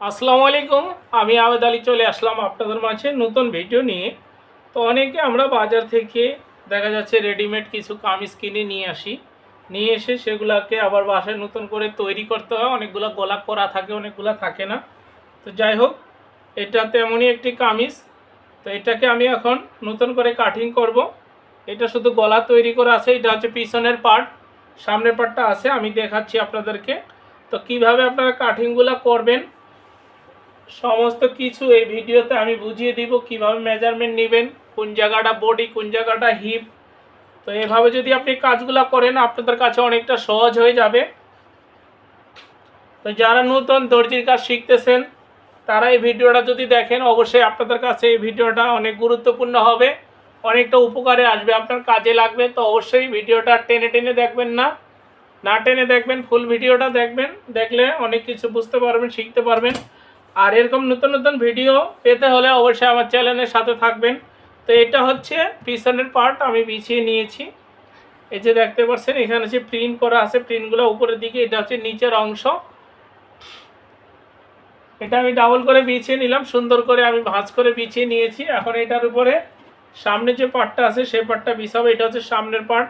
আসসালামু আলাইকুম, আমি আবেদ আলী চলে আসলাম আপনাদের মাঝে নতুন ভিডিও নিয়ে। তো অনেকে আমরা বাজার থেকে দেখা যাচ্ছে রেডিমেড কিছু কামিজ কিনে নিয়ে আসি। নিয়ে এসে সেগুলোকে আবার বাসায় নতুন করে তৈরি করতে হয়। অনেকগুলো গলা করা থাকে, অনেকগুলো থাকে না। তো যাই হোক, এটা তেমনই একটি কামিজ। তো এটাকে আমি এখন নতুন করে কাটিং করব। এটা শুধু গলা তৈরি করা আছে, এটা হচ্ছে পিছনের পার্ট সামনের পার্টটা আছে, আমি দেখাচ্ছি আপনাদেরকে। তো কীভাবে আপনারা কাটিংগুলো করবেন সমস্ত কিছু এই ভিডিওতে আমি বুঝিয়ে দিব কীভাবে মেজারমেন্ট নেবেন, কোন জায়গাটা বডি কোন জায়গাটা হিপ তো এভাবে যদি আপনি কাজগুলো করেন, আপনাদের কাছে অনেকটা সহজ হয়ে যাবে। তো যারা নতুন দর্জির কাজ শিখতেছেন, তারা এই ভিডিওটা যদি দেখেন, অবশ্যই আপনাদের কাছে এই ভিডিওটা অনেক গুরুত্বপূর্ণ হবে। অনেকটা উপকারে আসবে, আপনার কাজে লাগবে। তো অবশ্যই ভিডিওটা টেনে টেনে দেখবেন না। না টেনে দেখবেন ফুল ভিডিওটা দেখবেন। দেখলে অনেক কিছু বুঝতে পারবেন, শিখতে পারবেন। আর এরকম নতুন নতুন ভিডিও পেতে হলে অবশ্যই আমার চ্যানেলের সাথে থাকবেন। তো এটা হচ্ছে পিছনের পার্ট আমি বিছিয়ে নিয়েছি। এই যে দেখতে পাচ্ছেন, এখানে যে প্রিন্ট করা আছে প্রিন্টগুলো উপরের দিকে, এটা হচ্ছে নিচের অংশ। এটা আমি ডাবল করে বিছিয়ে নিলাম, সুন্দর করে আমি ভাঁজ করে বিছিয়ে নিয়েছি। এখন এটার উপরে সামনে যে পার্টটা আছে, সেই পার্টটা বিছাবো, এটা হচ্ছে সামনের পার্ট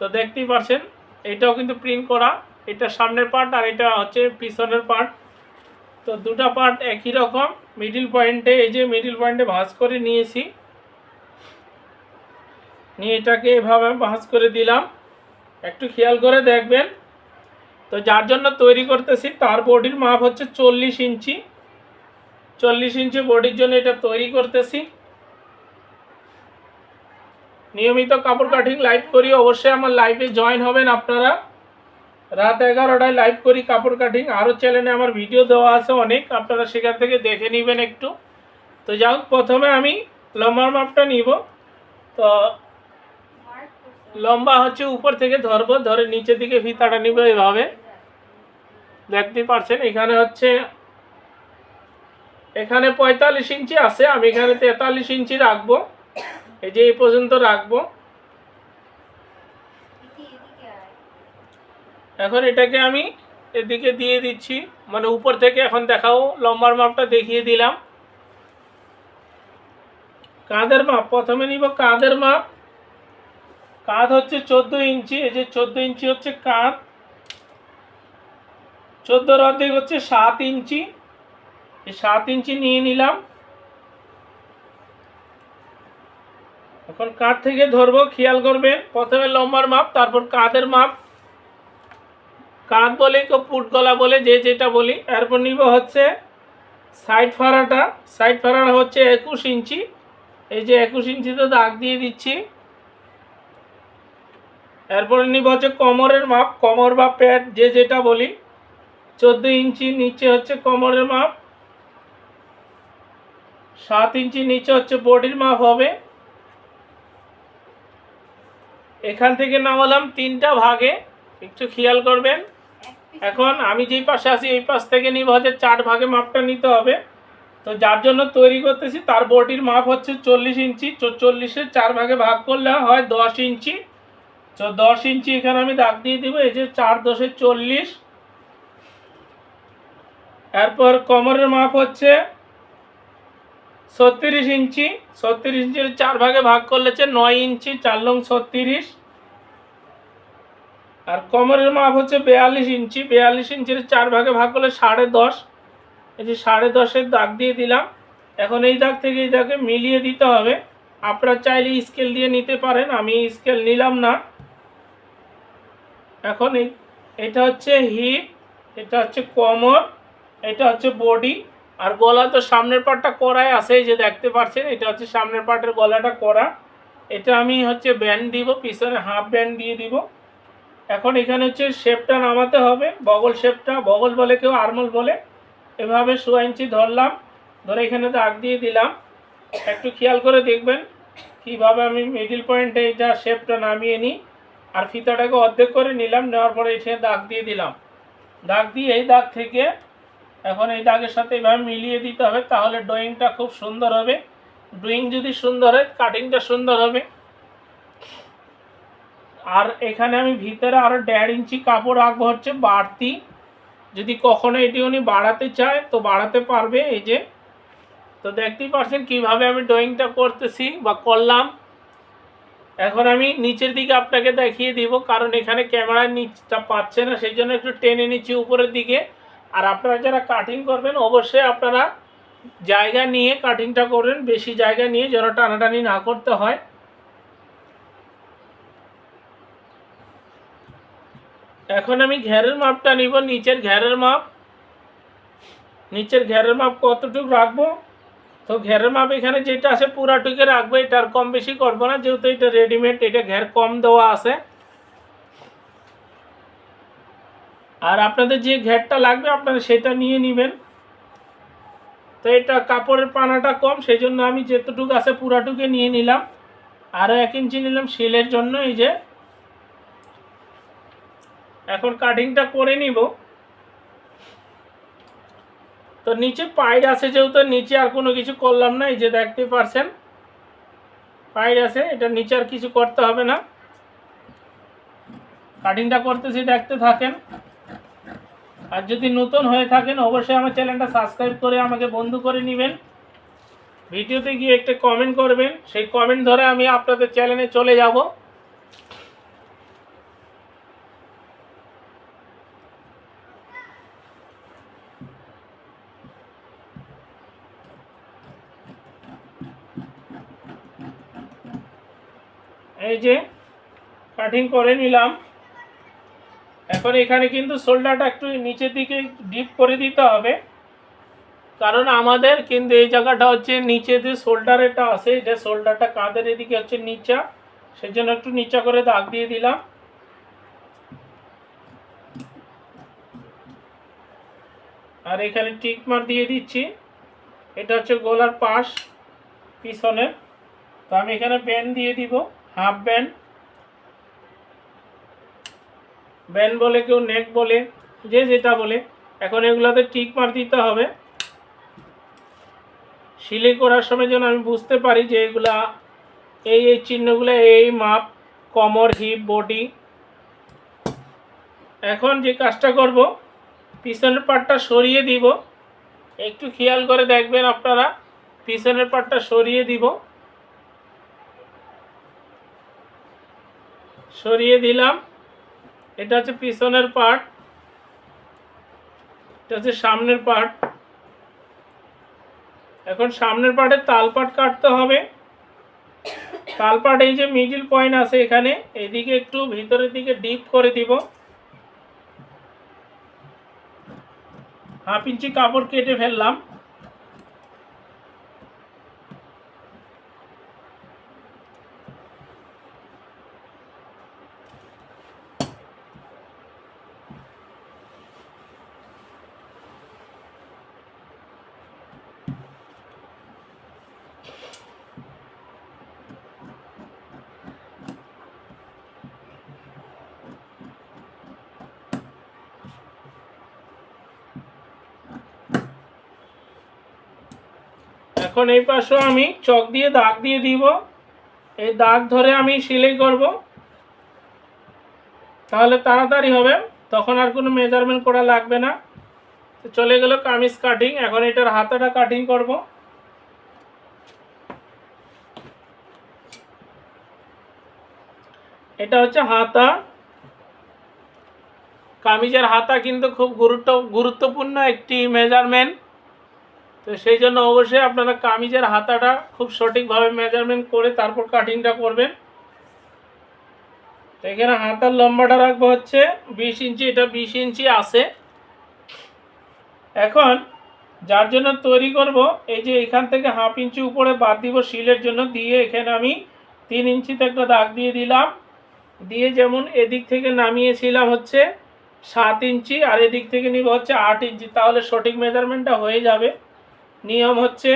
তো দেখতেই পাচ্ছেন, এটাও কিন্তু প্রিন্ট করা। এটা সামনের পার্ট আর এটা হচ্ছে পিছনের পার্ট তো দুটা পার্ট একই রকম। মিডিল পয়েন্টে এই যে মিডিল পয়েন্টে ভাঁজ করে নিয়েছি। নিয়ে এটাকে এভাবে ভাঁজ করে দিলাম। একটু খেয়াল করে দেখবেন। তো যার জন্য তৈরি করতেছি, তার বডির মাপ হচ্ছে চল্লিশ ইঞ্চি। চল্লিশ ইঞ্চি বডির জন্য এটা তৈরি করতেছি। নিয়মিত কাপড় কাটিং লাইভ করি। অবশ্যই আমার লাইভে জয়েন হবেন আপনারা। রাত এগারোটায় লাইভ করি, কাপড় কাটিং। আরও চ্যানেলে আমার ভিডিও দেওয়া আছে অনেক, আপনারা সেখান থেকে দেখে নেবেন একটু। তো যাই প্রথমে আমি লম্বার মাপটা নিব। তো লম্বা হচ্ছে উপর থেকে ধরবো, ধরে নিচের দিকে ফিতাটা নিব এভাবে। দেখতে পারছেন এখানে হচ্ছে, এখানে পঁয়তাল্লিশ ইঞ্চি আছে, আমি এখানে তেতাল্লিশ ইঞ্চি রাখব। এই যে এই পর্যন্ত রাখব। এখন এটাকে আমি এদিকে দিয়ে দিচ্ছি। মানে উপর থেকে এখন দেখাও, লম্বার মাপটা দেখিয়ে দিলাম। কাঁধের মাপ, প্রথমে নিব কাঁধের মাপ। কাঁধ হচ্ছে চোদ্দ ইঞ্চি, এই যে চোদ্দ ইঞ্চি হচ্ছে কাঁধ। চোদ্দোর অর্ধেক হচ্ছে সাত ইঞ্চি। এই সাত ইঞ্চি নিয়ে নিলাম। এখন কাঁধ থেকে ধরবো, খেয়াল করবেন। প্রথমে লম্বার মাপ, তারপর কাঁধের মাপ। কাঁধ বলে পুট গলা বলে, যে যেটা বলি। এরপর নিব হচ্ছে সাইড ফাড়াটা। সাইড ফাড়াটা হচ্ছে একুশ ইঞ্চি। এই যে একুশ ইঞ্চিতে দাগ দিয়ে দিচ্ছি। এরপরে নিব হচ্ছে কোমরের মাপ। কোমর বা প্যাড যে যেটা বলি। চোদ্দ ইঞ্চি নিচে হচ্ছে কোমরের মাপ। সাত ইঞ্চি নিচে হচ্ছে বডির মাপ হবে। এখান থেকে নামালাম তিনটা ভাগে। একটু খেয়াল করবেন। এখন আমি যেই পাশে আছি, এই পাশ থেকে নিব হচ্ছে চার ভাগে মাপটা নিতে হবে। তো যার জন্য তৈরি করতেছি, তার বডির মাপ হচ্ছে চল্লিশ ইঞ্চি। চল্লিশের চার ভাগে ভাগ করলে হয় দশ ইঞ্চি। তো দশ ইঞ্চি এখানে আমি দাগ দিয়ে দিব, এই যে চার দশে চল্লিশ। এরপর কোমরের মাপ হচ্ছে ছত্রিশ ইঞ্চি। ছত্রিশ ইঞ্চির চার ভাগে ভাগ করলেছে নয় ইঞ্চি, চার লং ছত্রিশ। আর কোমরের মাপ হচ্ছে বেয়াল্লিশ ইঞ্চি। বেয়াল্লিশ ইঞ্চির চার ভাগে ভাগ করলে সাড়ে দশ। এই যে সাড়ে দশের দাগ দিয়ে দিলাম। এখন এই দাগ থেকে এই দাগে মিলিয়ে দিতে হবে। আপনারা চাইলে স্কেল দিয়ে নিতে পারেন। আমি স্কেল নিলাম না। এখন এই, এটা হচ্ছে হিপ এটা হচ্ছে কোমর, এটা হচ্ছে বডি। আর গলা তো সামনের পাটটা করাই আছে যে দেখতে পাচ্ছেন, এটা হচ্ছে সামনের পাটের গলাটা করা। এটা আমি হচ্ছে ব্যান্ড দিব, পিছনে হাফ ব্যান্ড দিয়ে দিব। এখন এখানে হচ্ছে শেপটা নামাতে হবে। বগল শেপটা, বগল বলে কেউ আরমল বলে। এভাবে শো ইঞ্চি ধরলাম, ধরে এখানে দাগ দিয়ে দিলাম। একটু খেয়াল করে দেখবেন কীভাবে আমি মিডিল পয়েন্টে এটা শেপটা নামিয়ে নিই। আর ফিতাটাকে অর্ধেক করে নিলাম, নেওয়ার পরে এসে দাগ দিয়ে দিলাম। দাগ দিয়ে এই দাগ থেকে এখন এই দাগের সাথে এইভাবে মিলিয়ে দিতে হবে, তাহলে ড্রয়িংটা খুব সুন্দর হবে। ড্রয়িং যদি সুন্দর হয় কাটিংটা সুন্দর হবে। আর এখানে আমি ভিতরে আরও দেড় ইঞ্চি কাপড় রাখব হচ্ছে বাড়তি। যদি কখনো এটি উনি বাড়াতে চায়, তো বাড়াতে পারবে এই যে। তো দেখতেই পারছেন কীভাবে আমি ড্রয়িংটা করতেছি বা করলাম। এখন আমি নিচের দিকে আপনাকে দেখিয়ে দিব, কারণ এখানে ক্যামেরার নিচটা পাচ্ছে না, সেই জন্য একটু টেনে নিচ্ছি উপরের দিকে। আর আপনারা যারা কাটিং করবেন, অবশ্যই আপনারা জায়গা নিয়ে কাটিংটা করবেন, বেশি জায়গা নিয়ে যেন টানাটানি না করতে হয়। এখন আমি ঘেরের মাপটা নিব, নিচের ঘেরের মাপ। নিচের ঘেরের মাপ কতটুকু রাখব? তো ঘেরের মাপ এখানে যেটা আছে পুরাটুকে রাখব, এটা আর কম বেশি করব না, যেহেতু এটা রেডিমেড এটা ঘের কম দেওয়া আছে। আর আপনাদের যে ঘেরটা লাগবে, আপনারা সেটা নিয়ে নেবেন। তো এটা কাপড়ের পানাটা কম সেই জন্য আমি যেতটুকু আছে পুরাটুকে নিয়ে নিলাম। আরও এক ইঞ্চি নিলাম, শিলের জন্য, এই যে এখন কাটিংটা করে নিব। তো নিচে পাইড আছে যেহেতু, নিচে আর কোনো কিছু করলাম না, এই যে দেখতে পারছেন। পাইড আছে, এটা নিচে আর কিছু করতে হবে না। কাটিংটা করতেছি, দেখতে থাকেন। আর যদি নতুন হয়ে থাকেন, অবশ্যই আমার চ্যানেলটা সাবস্ক্রাইব করে আমাকে বন্ধু করে নেবেন। ভিডিওতে গিয়ে একটা কমেন্ট করবেন। সেই কমেন্ট ধরে আমি আপনাদের চ্যানেলে চলে যাব। এই যে কাটিং করে নিলাম। এখন এখানে কিন্তু শোল্ডারটা একটু নিচের দিকে ডিপ করে দিতে হবে। কারণ আমাদের কিন্তু এই জায়গাটা হচ্ছে নিচে যে শোল্ডারেরটা আছে এটা শোল্ডারটা কাঁধের এদিকে হচ্ছে নিচা সেই জন্য একটু নিচা করে দাগ দিয়ে দিলাম। আর এখানে টিক মার দিয়ে দিচ্ছি। এটা হচ্ছে গোলার পাশ পিছনের। তো আমি এখানে ব্যান্ড দিয়ে দিব। Half band. ব্যান্ড বলে কেউ নেক বলে, যে যেটা বলে। এখন এগুলোতে টিক মার দিতে হবে। সিলাই করার সময় যেন আমি বুঝতে পারি যে এগুলা এই এই চিহ্নগুলো, এই মাপ, কমর, হিপ, বডি। এখন যে কাজটা করব, পিছনের পাটটা সরিয়ে দিব। একটু খেয়াল করে দেখবেন আপনারা, পিছনের পাটটা সরিয়ে দিব। সরিয়ে দিলাম। এটা হচ্ছে পিছনের পার্ট এটা হচ্ছে সামনের পার্ট এখন সামনের পার্টের তাল পাট কাটতে হবে। তাল পাট এই যে মিডিল পয়েন্ট আছে এখানে, এদিকে একটু ভিতরের দিকে ডিপ করে দিব। হাফ ইঞ্চি কাপড় কেটে ফেললাম। এখন এই পাশেও আমি চক দিয়ে দাগ দিয়ে দিব। এই দাগ ধরে আমি সেলাই করব। তাহলে তাড়াতাড়ি হবে, তখন আর কোনো মেজারমেন্ট করা লাগবে না। চলে গেল কামিজ কাটিং এখন এটার হাতাটা কাটিং করব। এটা হচ্ছে হাতা। কামিজের হাতা কিন্তু খুব গুরুত্ব গুরুত্বপূর্ণ একটি মেজারমেন্ট তো সেই জন্য অবশ্যই আপনারা কামিজের হাতাটা খুব সঠিকভাবে মেজারমেন্ট করে তারপর কাটিংটা করবেন। তো এখানে হাতার লম্বাটা রাখব হচ্ছে বিশ ইঞ্চি, এটা বিশ ইঞ্চি আছে। এখন যার জন্য তৈরি করব, এই যে এখান থেকে হাফ ইঞ্চি উপরে বাদ দিব শিলের জন্য, দিয়ে এখানে আমি তিন ইঞ্চিতে একটা দাগ দিয়ে দিলাম। দিয়ে যেমন এদিক থেকে নামিয়েছিলাম হচ্ছে সাত ইঞ্চি, আর এদিক থেকে নিব হচ্ছে আট ইঞ্চি, তাহলে সঠিক মেজারমেন্টটা হয়ে যাবে। নিয়ম হচ্ছে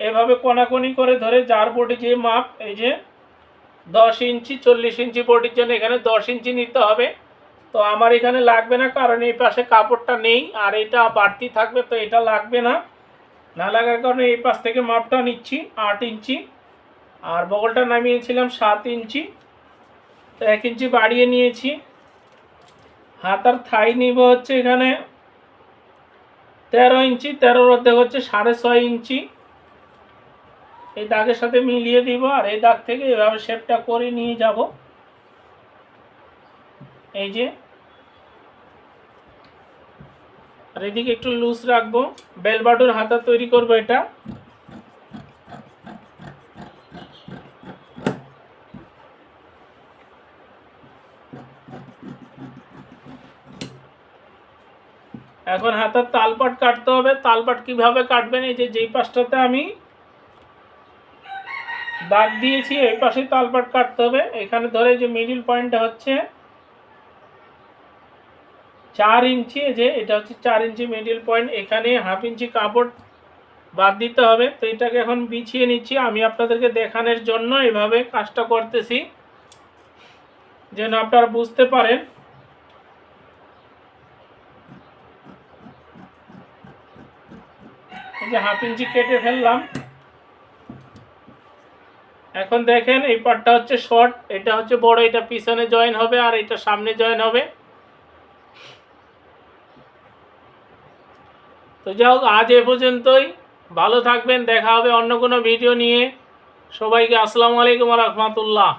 এভাবে কোনাকুনি করে ধরে যার বডি যে মাপ, এই যে দশ ইঞ্চি, চল্লিশ ইঞ্চি বডির জন্য এখানে দশ ইঞ্চি নিতে হবে। তো আমার এখানে লাগবে না, কারণ এই পাশে কাপড়টা নেই, আর এটা বাড়তি থাকবে, তো এটা লাগবে না। না লাগার কারণে এই পাশ থেকে মাপটা নিচ্ছি, আট ইঞ্চি। আর বগলটা নামিয়েছিলাম সাত ইঞ্চি। তো এক ইঞ্চি বাড়িয়ে নিয়েছি। হাতার থাই নিব হচ্ছে এখানে তেরো ইঞ্চি, তেরোর অর্ধেক হচ্ছে সাড়ে ছয় ইঞ্চি। এই দাগের সাথে মিলিয়ে দিব আর এই দাগ থেকে এভাবে শেপটা করে নিয়ে যাব। এই যে। আর এদিকে একটু লুজ রাখব। বেল বাটুর হাতা তৈরি করব এটা। এখন হাতের তালপাট কাটতে হবে। তালপাট কীভাবে কাটবেন? এই যে যেই পাশটাতে আমি দাগ দিয়েছি, এই পাশে তালপাট কাটতে হবে। এখানে ধরে যে মিডিল পয়েন্টটা হচ্ছে চার ইঞ্চি। যে এটা হচ্ছে চার ইঞ্চি মিডিল পয়েন্ট এখানে হাফ ইঞ্চি কাপড় বাদ দিতে হবে। তো এটাকে এখন বিছিয়ে নিচ্ছি। আমি আপনাদেরকে দেখানোর জন্য এভাবে কাজটা করতেছি, যেন আপনারা বুঝতে পারেন। যে হাফ ইঞ্চি কেটে ফেললাম। এখন দেখেন এই পার্টটা হচ্ছে শর্ট, এটা হচ্ছে বড়, এটা পিছনে জয়েন হবে আর এটা সামনে জয়েন হবে। তো যাই আজ এ পর্যন্তই। ভালো থাকবেন, দেখা হবে অন্য কোনো ভিডিও নিয়ে। সবাইকে আসসালামু আলাইকুম রহমতুল্লাহ।